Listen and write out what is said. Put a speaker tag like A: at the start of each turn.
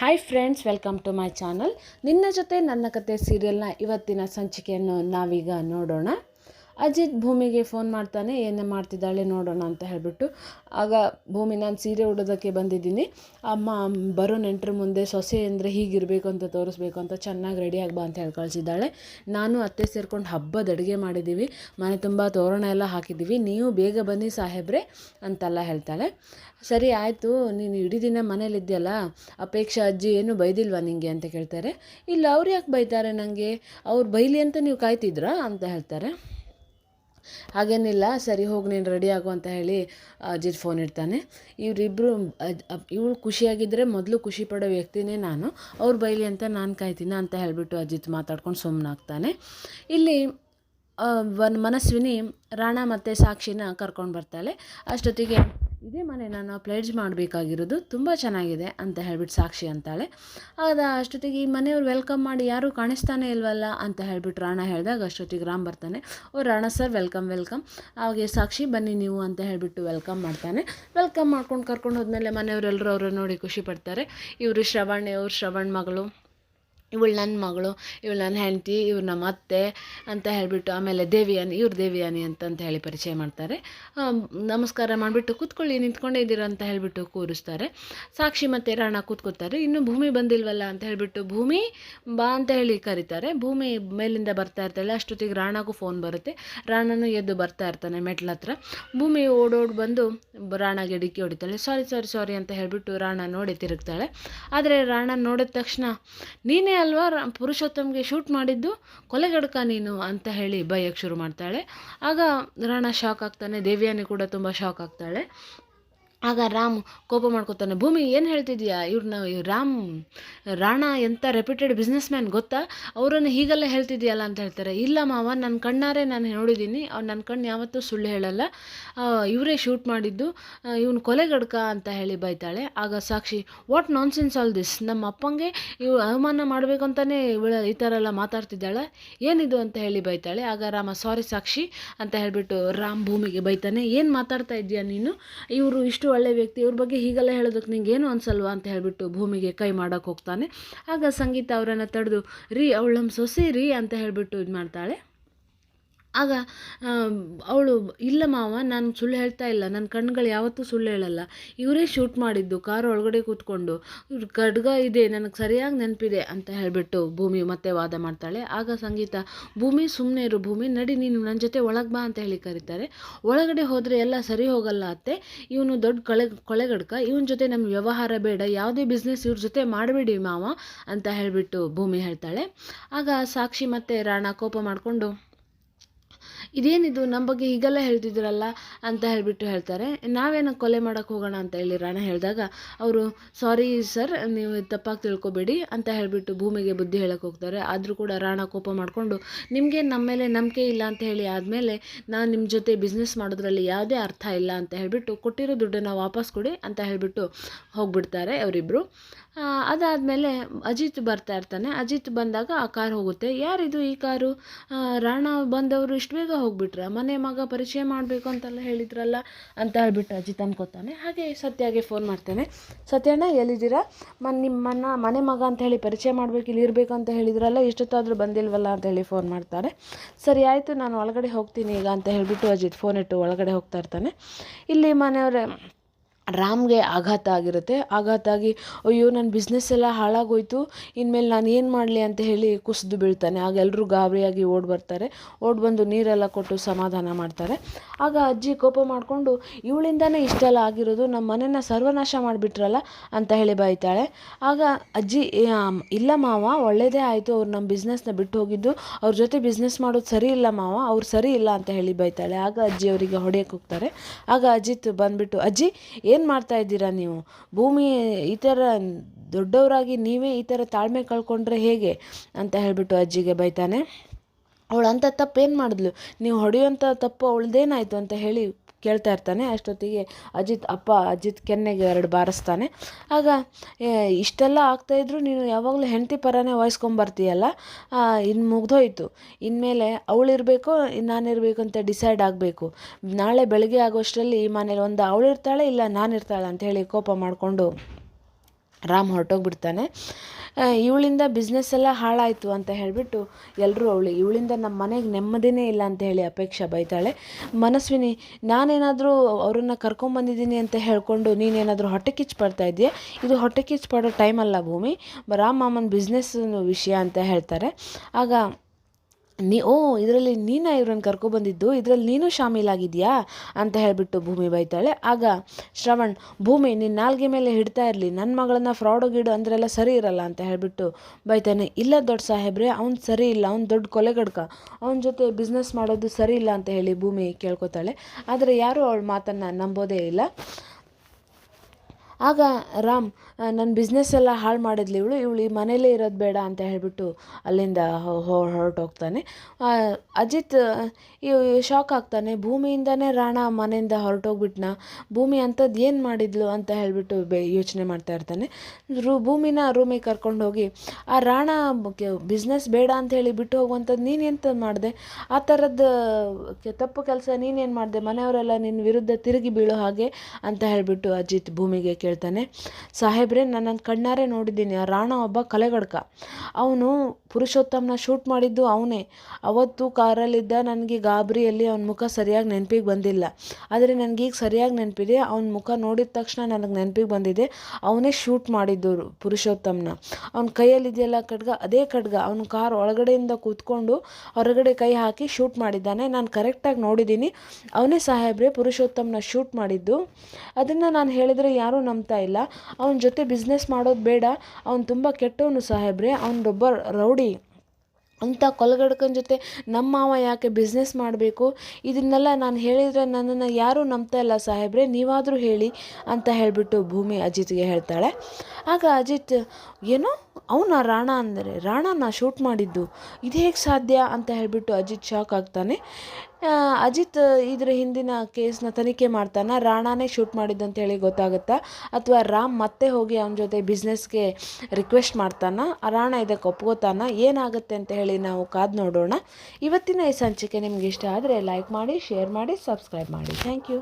A: Hi friends welcome to my channel ನಿನ್ನ ಜೊತೆ ನನ್ನ ಕತೆ ಸೀರಿಯಲ್ನ ಇವತ್ತಿನ ಸಂಚಿಕೆಯನ್ನು ನಾವೀಗ ನೋಡೋಣ. ಅಜಿತ್ ಭೂಮಿಗೆ ಫೋನ್ ಮಾಡ್ತಾನೆ, ಏನೇ ಮಾಡ್ತಿದ್ದಾಳೆ ನೋಡೋಣ ಅಂತ ಹೇಳಿಬಿಟ್ಟು. ಆಗ ಭೂಮಿ, ನಾನು ಸೀರೆ ಉಡೋದಕ್ಕೆ ಬಂದಿದ್ದೀನಿ. ಅಮ್ಮ, ಬರೋ ನೆಂಟರ ಮುಂದೆ ಸೊಸೆ ಅಂದರೆ ಹೀಗಿರಬೇಕು ಅಂತ ತೋರಿಸ್ಬೇಕು ಅಂತ ಚೆನ್ನಾಗಿ ರೆಡಿಯಾಗಿ ಬಾ ಅಂತ ಹೇಳಿ ಕಳಿಸಿದ್ದಾಳೆ. ನಾನು ಅತ್ತೆ ಸೇರ್ಕೊಂಡು ಹಬ್ಬದ ಅಡುಗೆ ಮಾಡಿದ್ದೀವಿ ಮನೆ ತುಂಬ ತೋರಣ ಎಲ್ಲ ಹಾಕಿದ್ದೀವಿ ನೀವು ಬೇಗ ಬನ್ನಿ ಸಾಹೇಬ್ರೆ ಅಂತೆಲ್ಲ ಹೇಳ್ತಾಳೆ. ಸರಿ, ಆಯಿತು. ನೀನು ಇಡೀ ದಿನ ಮನೇಲಿದ್ದೆಯಲ್ಲ ಅಪೇಕ್ಷಾ ಅಜ್ಜಿ ಏನು ಬೈದಿಲ್ವಾ ನಿಂಗೆ ಅಂತ ಕೇಳ್ತಾರೆ. ಇಲ್ಲ, ಅವ್ರು ಯಾಕೆ ಬೈತಾರೆ ನನಗೆ ಅವ್ರು ಬೈಲಿ ಅಂತ ನೀವು ಕಾಯ್ತಿದ್ರಾ ಅಂತ ಹೇಳ್ತಾರೆ. ಹಾಗೇನಿಲ್ಲ, ಸರಿ ಹೋಗಿ, ನೀನು ರೆಡಿ ಆಗು ಅಂತ ಹೇಳಿ ಅಜಿತ್ ಫೋನ್ ಇಡ್ತಾನೆ. ಇವರಿಬ್ಬರು ಇವಳು ಖುಷಿಯಾಗಿದ್ದರೆ ಮೊದಲು ಖುಷಿ ಪಡೋ ವ್ಯಕ್ತಿನೇ ನಾನು. ಅವ್ರು ಬೈಲಿ ಅಂತ ನಾನು ಕಾಯ್ತೀನಿ ಅಂತ ಹೇಳಿಬಿಟ್ಟು ಅಜಿತ್ ಮಾತಾಡ್ಕೊಂಡು ಸುಮ್ಮನಾಗ್ತಾನೆ ಇಲ್ಲಿ ಒಂದು ಮನಸ್ವಿನಿ ರಾಣ ಮತ್ತು ಸಾಕ್ಷಿನ ಕರ್ಕೊಂಡು ಬರ್ತಾಳೆ. ಅಷ್ಟೊತ್ತಿಗೆ ಇದೇ ಮನೆ ನಾನು ಪ್ಲೇಡ್ಜ್ ಮಾಡಬೇಕಾಗಿರೋದು ತುಂಬ ಚೆನ್ನಾಗಿದೆ ಅಂತ ಹೇಳ್ಬಿಟ್ಟು ಸಾಕ್ಷಿ ಅಂತಾಳೆ. ಆಗ ಅಷ್ಟೊತ್ತಿಗೆ ಈ ಮನೆಯವ್ರು ವೆಲ್ಕಮ್ ಮಾಡಿ ಯಾರೂ ಕಾಣಿಸ್ತಾನೆ ಇಲ್ವಲ್ಲ ಅಂತ ಹೇಳ್ಬಿಟ್ಟು ರಾಣ ಹೇಳಿದಾಗ ಅಷ್ಟೊತ್ತಿಗೆ ರಾಮ್ ಬರ್ತಾನೆ. ಓ, ರಾಣ ಸರ್ ವೆಲ್ಕಮ್ ವೆಲ್ಕಮ್ ಅವಾಗೆ ಸಾಕ್ಷಿ, ಬನ್ನಿ ನೀವು ಅಂತ ಹೇಳಿಬಿಟ್ಟು ವೆಲ್ಕಮ್ ಮಾಡ್ತಾನೆ. ವೆಲ್ಕಮ್ ಮಾಡ್ಕೊಂಡು ಕರ್ಕೊಂಡು ಹೋದ್ಮೇಲೆ ಮನೆಯವರೆಲ್ಲರೂ ಅವರು ನೋಡಿ ಖುಷಿ ಪಡ್ತಾರೆ. ಇವರು ಶ್ರವಣ್, ಇವ್ರು ಶ್ರವಣ್ ಮಗಳು. ಇವಳು ನನ್ನ ಮಗಳು, ಇವಳು ನನ್ನ ಹೆಂಡತಿ, ಇವ್ರು ನಮ್ಮ ಅತ್ತೆ ಅಂತ ಹೇಳಿಬಿಟ್ಟು ಆಮೇಲೆ ದೇವಿಯಾನಿ, ಇವ್ರು ದೇವಿಯಾನಿ ಅಂತಂತ ಹೇಳಿ ಪರಿಚಯ ಮಾಡ್ತಾರೆ. ನಮಸ್ಕಾರ ಮಾಡಿಬಿಟ್ಟು ಕೂತ್ಕೊಳ್ಳಿ, ನಿಂತ್ಕೊಂಡೇ ಇದ್ದೀರ ಅಂತ ಹೇಳಿಬಿಟ್ಟು ಕೂರಿಸ್ತಾರೆ. ಸಾಕ್ಷಿ ಮತ್ತು ರಾಣ ಕೂತ್ಕೋತಾರೆ ಇನ್ನು ಭೂಮಿ ಬಂದಿಲ್ವಲ್ಲ ಅಂತ ಹೇಳಿಬಿಟ್ಟು ಭೂಮಿ ಬಾ ಅಂತ ಹೇಳಿ ಕರೀತಾರೆ. ಭೂಮಿ ಮೇಲಿಂದ ಬರ್ತಾ ಇರ್ತಾಳೆ ಅಷ್ಟೊತ್ತಿಗೆ ರಾಣಗೂ ಫೋನ್ ಬರುತ್ತೆ. ರಾಣನು ಎದ್ದು ಬರ್ತಾ ಇರ್ತಾನೆ ಮೆಟ್ಲ ಹತ್ರ. ಭೂಮಿ ಓಡೋಡಿ ಬಂದು ರಾಣಗೆ ಡಿಕ್ಕಿ ಹೊಡಿತಾಳೆ. ಸಾರಿ ಸಾರಿ ಸಾರಿ ಅಂತ ಹೇಳಿಬಿಟ್ಟು ರಾಣ ನೋಡಿ ತಿರುಗ್ತಾಳೆ. ಆದರೆ ರಾಣ ನೋಡಿದ ತಕ್ಷಣ, ನೀನೇ ಅಲ್ವಾ? ಪುರುಷೋತ್ತಮ್ಗೆ ಶೂಟ್ ಮಾಡಿದ್ದು ಕೊಲೆಗಡಕ ನೀನು ಅಂತ ಹೇಳಿ ಬೈಯಕ್ಕೆ ಶುರು ಮಾಡ್ತಾಳೆ. ಆಗ ರಾಣ ಶಾಕ್ ಆಗ್ತಾನೆ, ದೇವಿಯಾನಿ ಕೂಡ ತುಂಬ ಶಾಕ್ ಆಗ್ತಾಳೆ. ಆಗ ರಾಮ್ ಕೋಪ ಮಾಡ್ಕೊತಾನೆ, ಭೂಮಿ, ಏನು ಹೇಳ್ತಿದ್ಯಾ? ಇವ್ರನ್ನ ರಾಮ್, ರಾಣ ಎಂಥ ರೆಪ್ಯೂಟೆಡ್ ಬಿಸ್ನೆಸ್ ಮ್ಯಾನ್ ಗೊತ್ತಾ? ಅವರನ್ನು ಹೀಗೆಲ್ಲ ಹೇಳ್ತಿದ್ಯಲ್ಲ ಅಂತ ಹೇಳ್ತಾರೆ. ಇಲ್ಲ ಮಾವ ನನ್ನ ಕಣ್ಣಾರೆ ನಾನು ನೋಡಿದ್ದೀನಿ ಅವ್ರು ನನ್ನ ಕಣ್ಣು ಯಾವತ್ತೂ ಸುಳ್ಳು ಹೇಳಲ್ಲ. ಇವರೇ ಶೂಟ್ ಮಾಡಿದ್ದು. ಇವನು ಕೊಲೆಗಡ್ಕ ಅಂತ ಹೇಳಿ ಬೈತಾಳೆ. ಆಗ Sakshi what nonsense all this ನಮ್ಮ ಅಪ್ಪಂಗೆ ಇವ್ ಅವಮಾನ ಮಾಡಬೇಕು ಅಂತಲೇ ಇವಳ ಈ ಥರ ಎಲ್ಲ ಮಾತಾಡ್ತಿದ್ದಾಳೆ. ಏನಿದು? ಅಂತ ಹೇಳಿ ಬೈತಾಳೆ. ಆಗ ರಾಮ ಸಾರಿ ಸಾಕ್ಷಿ, ಅಂತ ಹೇಳಿಬಿಟ್ಟು ರಾಮ್ ಭೂಮಿಗೆ ಬೈತಾನೆ. ಏನು ಮಾತಾಡ್ತಾ ಇದೆಯಾ ನೀನು? ಇವರು ಇಷ್ಟು ಒಳ್ಳೆ ವ್ಯಕ್ತಿ, ಇವ್ರ ಬಗ್ಗೆ ಹೀಗೆಲ್ಲ ಹೇಳೋದಕ್ಕೆ ನಿಂಗೆ ಏನು ಅನ್ಸಲ್ವಾ ಅಂತ ಹೇಳಿಬಿಟ್ಟು ಭೂಮಿಗೆ ಕೈ ಮಾಡೋಕೆ ಹೋಗ್ತಾನೆ. ಆಗ ಸಂಗೀತ ಅವರನ್ನು ತಡೆದು, ರೀ, ಅವಳು ನಮ್ಮ ಸೊಸೆ ರೀ ಅಂತ ಹೇಳಿಬಿಟ್ಟು ಇದು ಮಾಡ್ತಾಳೆ ಆಗ ಅವಳು, ಇಲ್ಲ ಮಾವ, ನಾನು ಸುಳ್ಳು ಹೇಳ್ತಾ ಇಲ್ಲ. ನನ್ನ ಕಣ್ಗಳು ಯಾವತ್ತೂ ಸುಳ್ಳು ಹೇಳಲ್ಲ. ಇವರೇ ಶೂಟ್ ಮಾಡಿದ್ದು ಕಾರ್ ಒಳಗಡೆ ಕೂತ್ಕೊಂಡು. ಖಡ್ಗ ಇದೆ, ನನಗೆ ಸರಿಯಾಗಿ ನೆನಪಿದೆ ಅಂತ ಹೇಳಿಬಿಟ್ಟು ಭೂಮಿ ಮತ್ತೆ ವಾದ ಮಾಡ್ತಾಳೆ. ಆಗ ಸಂಗೀತ, ಭೂಮಿ ಸುಮ್ಮನೆ ಇರು ಭೂಮಿ, ನಡಿ, ನೀನು ನನ್ನ ಜೊತೆ ಒಳಗೆ ಬಾ ಅಂತ ಹೇಳಿ ಕರೀತಾರೆ. ಒಳಗಡೆ ಹೋದರೆ ಎಲ್ಲ ಸರಿ ಹೋಗಲ್ಲ ಅತ್ತೆ. ಇವನು ದೊಡ್ಡ ಕೊಳೆ ಕೊಳೆಗಡ್ಕ ಇವನ ಜೊತೆ ನಮ್ಮ ವ್ಯವಹಾರ ಬೇಡ, ಯಾವುದೇ ಬಿಸ್ನೆಸ್ ಇವ್ರ ಜೊತೆ ಮಾಡಬೇಡಿ ಮಾವ ಅಂತ ಹೇಳಿಬಿಟ್ಟು ಭೂಮಿ ಹೇಳ್ತಾಳೆ. ಆಗ ಸಾಕ್ಷಿ ಮತ್ತು ರಾಣ ಕೋಪ ಮಾಡಿಕೊಂಡು ಇದೇನಿದು? ನಮ್ಮ ಬಗ್ಗೆ ಹೀಗೆಲ್ಲ ಹೇಳ್ತಿದ್ರಲ್ಲ ಅಂತ ಹೇಳಿಬಿಟ್ಟು ಹೇಳ್ತಾರೆ. ನಾವೇನೋ ಕೊಲೆ ಮಾಡೋಕ್ಕೆ ಹೋಗೋಣ ಅಂತ ಹೇಳಿ ರಾಣ ಹೇಳಿದಾಗ ಅವರು, ಸಾರಿ ಸರ್, ನೀವು ತಪ್ಪಾಗಿ ತಿಳ್ಕೊಬೇಡಿ ಅಂತ ಹೇಳಿಬಿಟ್ಟು ಭೂಮಿಗೆ ಬುದ್ಧಿ ಹೇಳಕ್ಕೆ ಹೋಗ್ತಾರೆ. ಆದರೂ ಕೂಡ ರಾಣ ಕೋಪ ಮಾಡಿಕೊಂಡು, ನಿಮಗೆ ನಮ್ಮ ಮೇಲೆ ನಂಬಿಕೆ ಇಲ್ಲ ಅಂತ ಹೇಳಿ ಆದಮೇಲೆ ನಾನು ನಿಮ್ಮ ಜೊತೆ ಬಿಸ್ನೆಸ್ ಮಾಡೋದ್ರಲ್ಲಿ ಯಾವುದೇ ಅರ್ಥ ಇಲ್ಲ ಅಂತ ಹೇಳಿಬಿಟ್ಟು ಕೊಟ್ಟಿರೋ ದುಡ್ಡನ್ನು ವಾಪಸ್ ಕೊಡಿ ಅಂತ ಹೇಳಿಬಿಟ್ಟು ಹೋಗ್ಬಿಡ್ತಾರೆ ಅವರಿಬ್ಬರು ಅದಾದಮೇಲೆ ಅಜಿತ್ ಬರ್ತಾ ಇರ್ತಾನೆ. ಅಜಿತ್ ಬಂದಾಗ ಆ ಕಾರ್ ಹೋಗುತ್ತೆ. ಯಾರಿದು ಈ ಕಾರು? ರಾಣ ಬಂದವರು ಇಷ್ಟು ಬೇಗ ಹೋಗ್ಬಿಟ್ರ ಮನೆ ಮಗ ಪರಿಚಯ ಮಾಡಬೇಕು ಅಂತೆಲ್ಲ ಹೇಳಿದ್ರಲ್ಲ ಅಂತ ಹೇಳ್ಬಿಟ್ಟು ಅಜಿತ್ ಅನ್ಕೋತಾನೆ ಹಾಗೆ ಸತ್ಯಾಗೆ ಫೋನ್ ಮಾಡ್ತೇನೆ. ಸತ್ಯಣ್ಣ, ಎಲ್ಲಿದ್ದೀರಾ? ಮನ್ ನಿಮ್ಮನ್ನ ಮನೆ ಮಗ ಅಂತ ಹೇಳಿ ಪರಿಚಯ ಮಾಡಬೇಕು, ಇಲ್ಲಿ ಇರಬೇಕು ಅಂತ ಹೇಳಿದ್ರಲ್ಲ, ಎಷ್ಟೊತ್ತಾದರೂ ಬಂದಿಲ್ವಲ್ಲ ಅಂತ ಹೇಳಿ ಫೋನ್ ಮಾಡ್ತಾರೆ. ಸರಿ, ಆಯಿತು, ನಾನು ಒಳಗಡೆ ಹೋಗ್ತೀನಿ ಈಗ ಅಂತ ಹೇಳಿಬಿಟ್ಟು ಅಜಿತ್ ಫೋನ್ ಇಟ್ಟು ಒಳಗಡೆ ಹೋಗ್ತಾ ಇರ್ತಾನೆ. ಇಲ್ಲಿ ಮನೆಯವರೇ ರಾಮ್ಗೆ ಆಘಾತ ಆಗಿರುತ್ತೆ. ಆಘಾತ ಆಗಿ, ಅಯ್ಯೋ ನನ್ನ ಬಿಸ್ನೆಸ್ ಎಲ್ಲ ಹಾಳಾಗೋಯ್ತು. ಇನ್ಮೇಲೆ ನಾನು ಏನು ಮಾಡಲಿ? ಅಂತ ಹೇಳಿ ಕುಸಿದು ಬೀಳ್ತಾನೆ. ಆಗ ಎಲ್ಲರೂ ಗಾಬರಿಯಾಗಿ ಓಡಿ ಬರ್ತಾರೆ. ಓಡಿ ಬಂದು ನೀರೆಲ್ಲ ಕೊಟ್ಟು ಸಮಾಧಾನ ಮಾಡ್ತಾರೆ. ಆಗ ಅಜ್ಜಿ ಕೋಪ ಮಾಡಿಕೊಂಡು, ಇವಳಿಂದನೇ ಇಷ್ಟೆಲ್ಲ ಆಗಿರೋದು. ನಮ್ಮ ಮನೆನ ಸರ್ವನಾಶ ಮಾಡಿಬಿಟ್ರಲ್ಲ? ಅಂತ ಹೇಳಿ ಬೈತಾಳೆ. ಆಗ ಅಜ್ಜಿ ಇಲ್ಲ ಮಾವ ಒಳ್ಳೆಯದೇ ಆಯಿತು. ಅವ್ರು ನಮ್ಮ ಬಿಸ್ನೆಸ್ನ ಬಿಟ್ಟು ಹೋಗಿದ್ದು. ಅವ್ರ ಜೊತೆ ಬಿಸ್ನೆಸ್ ಮಾಡೋದು ಸರಿ ಇಲ್ಲ ಮಾವ. ಅವ್ರು ಸರಿ ಇಲ್ಲ ಅಂತ ಹೇಳಿ ಬೈತಾಳೆ. ಆಗ ಅಜ್ಜಿ ಅವರಿಗೆ ಹೊಡೆಯಕ್ಕೆ ಹೋಗ್ತಾರೆ. ಆಗ ಅಜಿತ್ ಬಂದುಬಿಟ್ಟು, ಅಜ್ಜಿ, ಏನು ಏನು ಮಾಡ್ತಾ ಇದ್ದೀರಾ ನೀವು? ಭೂಮಿ ಈ ಥರ ದೊಡ್ಡವರಾಗಿ ನೀವೇ ಈ ಥರ ತಾಳ್ಮೆ ಕಳ್ಕೊಂಡ್ರೆ ಹೇಗೆ ಅಂತ ಹೇಳಿಬಿಟ್ಟು ಅಜ್ಜಿಗೆ ಬೈತಾನೆ. ಅವಳು ಅಂಥ ಏನು ಮಾಡಿದ್ಲು? ನೀವು ಹೊಡೆಯುವಂಥ ತಪ್ಪು ಅವಳದೇನಾಯಿತು ಅಂತ ಹೇಳಿ ಕೇಳ್ತಾ ಇರ್ತಾನೆ. ಅಷ್ಟೊತ್ತಿಗೆ ಅಜಿತ್, ಅಪ್ಪ ಅಜಿತ್ ಕೆನ್ನೆಗೆ ಎರಡು ಬಾರಿಸ್ತಾನೆ. ಆಗ ಇಷ್ಟೆಲ್ಲ ಆಗ್ತಾಯಿದ್ರು ನೀನು ಯಾವಾಗಲೂ ಹೆಂಡತಿ ಪರನೇ ವಹಿಸ್ಕೊಂಬರ್ತೀಯಲ್ಲ ಇನ್ನು ಮುಗ್ದೋಯ್ತು. ಇನ್ಮೇಲೆ ಅವಳಿರಬೇಕು ನಾನಿರಬೇಕು ಅಂತ ಡಿಸೈಡ್ ಆಗಬೇಕು. ನಾಳೆ ಬೆಳಗ್ಗೆ ಆಗೋಷ್ಟರಲ್ಲಿ ಈ ಮನೇಲಿ ಒಂದು ಅವಳಿರ್ತಾಳೆ ಇಲ್ಲ ನಾನಿರ್ತಾಳೆ? ಅಂತ ಹೇಳಿ ಕೋಪ ಮಾಡಿಕೊಂಡು ರಾಮ್ ಹೊರಟೋಗ್ಬಿಡ್ತಾನೆ. ಇವಳಿಂದ ಬಿಸ್ನೆಸ್ ಎಲ್ಲ ಹಾಳಾಯಿತು ಅಂತ ಹೇಳಿಬಿಟ್ಟು ಎಲ್ಲರೂ ಅವಳು, ಇವಳಿಂದ ನಮ್ಮ ಮನೆಗೆ ನೆಮ್ಮದಿನೇ ಇಲ್ಲ ಅಂತ ಹೇಳಿ ಅಪೇಕ್ಷೆ ಬೈತಾಳೆ. ಮನಸ್ವಿನಿ, ನಾನೇನಾದರೂ ಅವರನ್ನು ಕರ್ಕೊಂಬಂದಿದ್ದೀನಿ ಅಂತ ಹೇಳಿಕೊಂಡು ನೀನೇನಾದರೂ ಹೊಟ್ಟೆ ಕಿಚ್ಚು ಪಡ್ತಾ ಇದೆಯಾ ಇದು ಹೊಟ್ಟೆ ಕಿಚ್ಚು ಪಡೋ ಟೈಮ್ ಅಲ್ಲ ಭೂಮಿ, ರಾಮ್ ಮಾಮನ ಬಿಸ್ನೆಸ್ ವಿಷಯ ಅಂತ ಹೇಳ್ತಾರೆ. ಆಗ ನೀ, ಓ, ಇದರಲ್ಲಿ ನೀನು ಇವ್ರನ್ನ ಕರ್ಕೊಬಂದಿದ್ದು, ಇದರಲ್ಲಿ ನೀನು ಶಾಮೀಲಾಗಿದೆಯಾ? ಅಂತ ಹೇಳಿಬಿಟ್ಟು ಭೂಮಿ ಬೈತಾಳೆ. ಆಗ ಶ್ರವಣ್, ಭೂಮಿ ನಿನ್ನ ನಾಲ್ಗೆ ಮೇಲೆ ಹಿಡ್ತಾ ಇರಲಿ ನನ್ನ ಮಗಳನ್ನ ಫ್ರಾಡು ಗಿಡು ಅಂದ್ರೆಲ್ಲ ಸರಿ ಇರಲ್ಲ ಅಂತ ಹೇಳಿಬಿಟ್ಟು ಬೈತಾನೆ. ಇಲ್ಲ ದೊಡ್ಡ ಸಾಹೇಬ್ರೆ, ಅವ್ನು ಸರಿ ಇಲ್ಲ, ಅವ್ನು ದೊಡ್ಡ ಕೊಲೆಗಡ್ಕ ಅವನ ಜೊತೆ ಬಿಸ್ನೆಸ್ ಮಾಡೋದು ಸರಿ ಇಲ್ಲ ಅಂತ ಹೇಳಿ ಭೂಮಿ ಕೇಳ್ಕೊತಾಳೆ. ಆದರೆ ಯಾರೂ ಅವಳ ಮಾತನ್ನು ನಂಬೋದೇ ಇಲ್ಲ. ಆಗ ರಾಮ್ ನನ್ನ ಬಿಸ್ನೆಸ್ ಎಲ್ಲ ಹಾಳು ಮಾಡಿದ್ಲು ಇವಳು ಇವಳು ಈ ಮನೇಲೇ ಇರೋದು ಬೇಡ ಅಂತ ಹೇಳಿಬಿಟ್ಟು ಅಲ್ಲಿಂದ ಹೊರಟೋಗ್ತಾನೆ. ಅಜಿತ್ ಶಾಕ್ ಆಗ್ತಾನೆ. ಭೂಮಿಯಿಂದನೇ ರಾಣ ಮನೆಯಿಂದ ಹೊರಟೋಗ್ಬಿಟ್ನ. ಭೂಮಿ ಅಂಥದ್ದು ಏನು ಮಾಡಿದ್ಲು ಅಂತ ಹೇಳಿಬಿಟ್ಟು ಬೆ, ಯೋಚನೆ ಮಾಡ್ತಾ ಇರ್ತಾನೆ. ರೂ, ಭೂಮಿನ ರೂಮಿಗೆ ಕರ್ಕೊಂಡು ಹೋಗಿ, ಆ, ರಾಣ ಬಿಸ್ನೆಸ್ ಬೇಡ ಅಂತ ಹೇಳಿ ಬಿಟ್ಟು ಹೋಗುವಂಥದ್ದು ನೀನು ಎಂತ ಮಾಡಿದೆ? ಆ ಥರದ್ದು ತಪ್ಪು ಕೆಲಸ ನೀನೇನು ಮಾಡಿದೆ? ಮನೆಯವರೆಲ್ಲ ನಿನ್ನ ವಿರುದ್ಧ ತಿರುಗಿ ಬೀಳೋ ಹಾಗೆ? ಅಂತ ಹೇಳಿಬಿಟ್ಟು ಅಜಿತ್ ಭೂಮಿಗೆ ಕೇಳ್ತಾನೆ ಸಾಹೇಬ್ರೆ ನನ್ನ ಕಣ್ಣಾರೆ ನೋಡಿದ್ದೀನಿ. ಆ ರಾಣ ಒಬ್ಬ ಕಲೆಗಡ್ಕ. ಅವನು ಪುರುಷೋತ್ತಮನ ಶೂಟ್ ಮಾಡಿದ್ದು ಅವನೇ. ಅವತ್ತು ಕಾರಲ್ಲಿದ್ದ ನನಗೆ ಗಾಬರಿಯಲ್ಲಿ ಅವನ ಮುಖ ಸರಿಯಾಗಿ ನೆನಪಿಗೆ ಬಂದಿಲ್ಲ. ಆದರೆ ನನಗೀಗ ಸರಿಯಾಗಿ ನೆನಪಿದೆ. ಅವನ ಮುಖ ನೋಡಿದ ತಕ್ಷಣ ನನಗೆ ನೆನಪಿಗೆ ಬಂದಿದೆ. ಅವನೇ ಶೂಟ್ ಮಾಡಿದ್ದು ಪುರುಷೋತ್ತಮನ. ಅವನ ಕೈಯಲ್ಲಿದೆಯಲ್ಲ ಖಡ್ಗ? ಅದೇ ಖಡ್ಗ. ಅವನ ಕಾರ್ ಒಳಗಡೆಯಿಂದ ಕೂತ್ಕೊಂಡು ಹೊರಗಡೆ ಕೈ ಹಾಕಿ ಶೂಟ್ ಮಾಡಿದ್ದಾನೆ. ನಾನು ಕರೆಕ್ಟಾಗಿ ನೋಡಿದ್ದೀನಿ. ಅವನೇ ಸಾಹೇಬ್ರೆ, ಪುರುಷೋತ್ತಮನ ಶೂಟ್ ಮಾಡಿದ್ದು. ಅದನ್ನು ನಾನು ಹೇಳಿದರೆ ಯಾರೂ ನಂಬ್ತಾ ಇಲ್ಲ. ಅವನ ಜೊತೆ ಬಿಸ್ನೆಸ್ ಮಾಡೋದು ಬೇಡ. ಅವನು ತುಂಬ ಕೆಟ್ಟವನು ಸಾಹೇಬ್ರೆ. ಅವನೊಬ್ಬ ರೌಡಿ. ಅಂಥ ಕೊಲಗಡ್ಕನ ಜೊತೆ ನಮ್ಮ ಮಾವ ಯಾಕೆ ಬಿಸ್ನೆಸ್ ಮಾಡಬೇಕು? ಇದನ್ನೆಲ್ಲ ನಾನು ಹೇಳಿದರೆ ನನ್ನನ್ನು ಯಾರೂ ನಂಬ್ತಾ ಇಲ್ಲ ಸಾಹೇಬ್ರೆ. ನೀವಾದರೂ ಹೇಳಿ ಅಂತ ಹೇಳಿಬಿಟ್ಟು ಭೂಮಿ ಅಜಿತ್ಗೆ ಹೇಳ್ತಾಳೆ. ಆಗ ಅಜಿತ್, ಏನೋ? ಅವನ ರಾಣ ಅಂದರೆ? ನಾ ಶೂಟ್ ಮಾಡಿದ್ದು. ಇದು ಹೇಗೆ ಸಾಧ್ಯ? ಅಂತ ಹೇಳಿಬಿಟ್ಟು ಅಜಿತ್ ಶಾಕ್ ಆಗ್ತಾನೆ. ಅಜಿತ್ ಇದರ ಹಿಂದಿನ ಕೇಸ್ನ ತನಿಖೆ ಮಾಡ್ತಾನೆ. ರಾಣಾನೇ ಶೂಟ್ ಮಾಡಿದ್ದು ಅಂತ ಹೇಳಿ ಗೊತ್ತಾಗುತ್ತಾ? ಅಥವಾ ರಾಮ್ ಮತ್ತೆ ಹೋಗಿ ಅವನ ಜೊತೆ ಬಿಸ್ನೆಸ್ಗೆ ರಿಕ್ವೆಸ್ಟ್ ಮಾಡ್ತಾನ? ರಾಣ ಇದಕ್ಕೆ ಒಪ್ಕೋತಾನ? ಏನಾಗುತ್ತೆ ಅಂತ ಹೇಳಿ ನಾವು ಕಾದು ನೋಡೋಣ. ಇವತ್ತಿನ ಈ ಸಂಚಿಕೆ ನಿಮ್ಗೆ ಇಷ್ಟ ಆದರೆ ಲೈಕ್ ಮಾಡಿ ಶೇರ್ ಮಾಡಿ ಸಬ್ಸ್ಕ್ರೈಬ್ ಮಾಡಿ. Thank you